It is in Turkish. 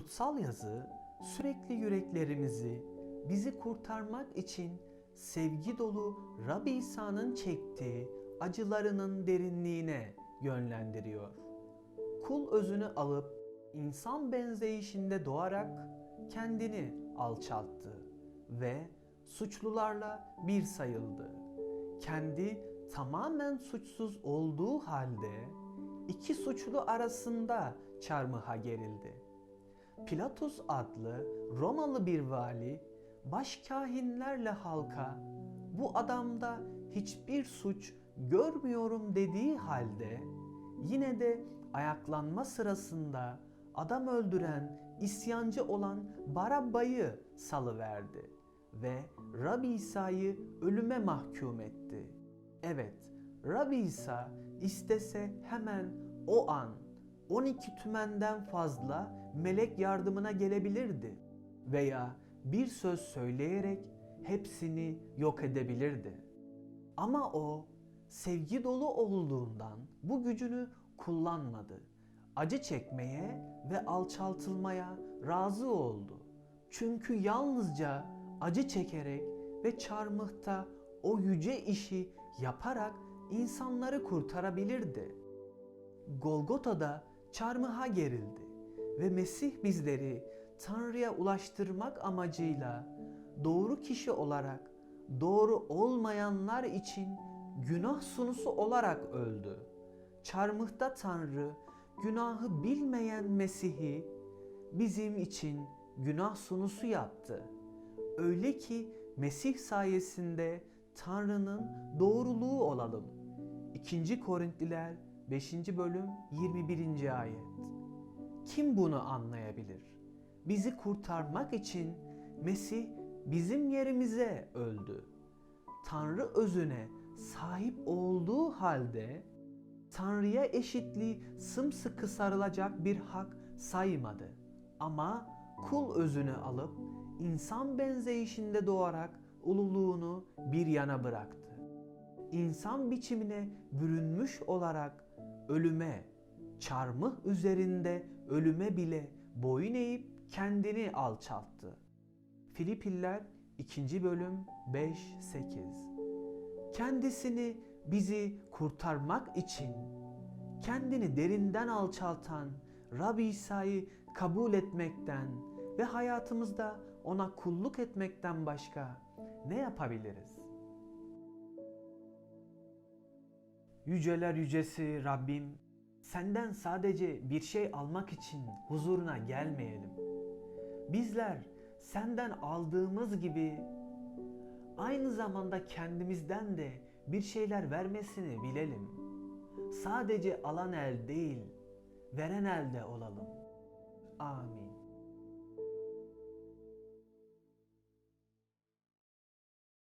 Kutsal yazı sürekli yüreklerimizi bizi kurtarmak için sevgi dolu Rabbi İsa'nın çektiği acılarının derinliğine yönlendiriyor. Kul özünü alıp insan benzeyişinde doğarak kendini alçalttı ve suçlularla bir sayıldı. Kendi tamamen suçsuz olduğu halde iki suçlu arasında çarmıha gerildi. Pilatus adlı Romalı bir vali başkahinlerle halka bu adamda hiçbir suç görmüyorum dediği halde yine de ayaklanma sırasında adam öldüren isyancı olan Barabba'yı salıverdi ve Rabbi İsa'yı ölüme mahkum etti. Evet, Rabbi İsa istese hemen o an 12 tümenden fazla melek yardımına gelebilirdi veya bir söz söyleyerek hepsini yok edebilirdi. Ama o sevgi dolu olduğundan bu gücünü kullanmadı. Acı çekmeye ve alçaltılmaya razı oldu. Çünkü yalnızca acı çekerek ve çarmıhta o yüce işi yaparak insanları kurtarabilirdi. Golgota'da çarmıha gerildi ve Mesih bizleri Tanrı'ya ulaştırmak amacıyla doğru kişi olarak doğru olmayanlar için günah sunusu olarak öldü. Çarmıhta Tanrı günahı bilmeyen Mesih'i bizim için günah sunusu yaptı. Öyle ki Mesih sayesinde Tanrı'nın doğruluğu olalım. 2. Korintliler 5. bölüm 21. ayet. Kim bunu anlayabilir? Bizi kurtarmak için Mesih bizim yerimize öldü. Tanrı özüne sahip olduğu halde Tanrı'ya eşitliği sımsıkı sarılacak bir hak saymadı. Ama kul özünü alıp insan benzeyişinde doğarak ululuğunu bir yana bıraktı. İnsan biçimine bürünmüş olarak ölüme, çarmıh üzerinde ölüme bile boyun eğip kendini alçalttı. Filipiller 2. bölüm 5-8 Kendisini bizi kurtarmak için kendini derinden alçaltan Rabbi İsa'yı kabul etmekten ve hayatımızda ona kulluk etmekten başka ne yapabiliriz? Yüceler yücesi Rabbim, senden sadece bir şey almak için huzuruna gelmeyelim. Bizler senden aldığımız gibi aynı zamanda kendimizden de bir şeyler vermesini bilelim. Sadece alan el değil, veren elde olalım. Amin.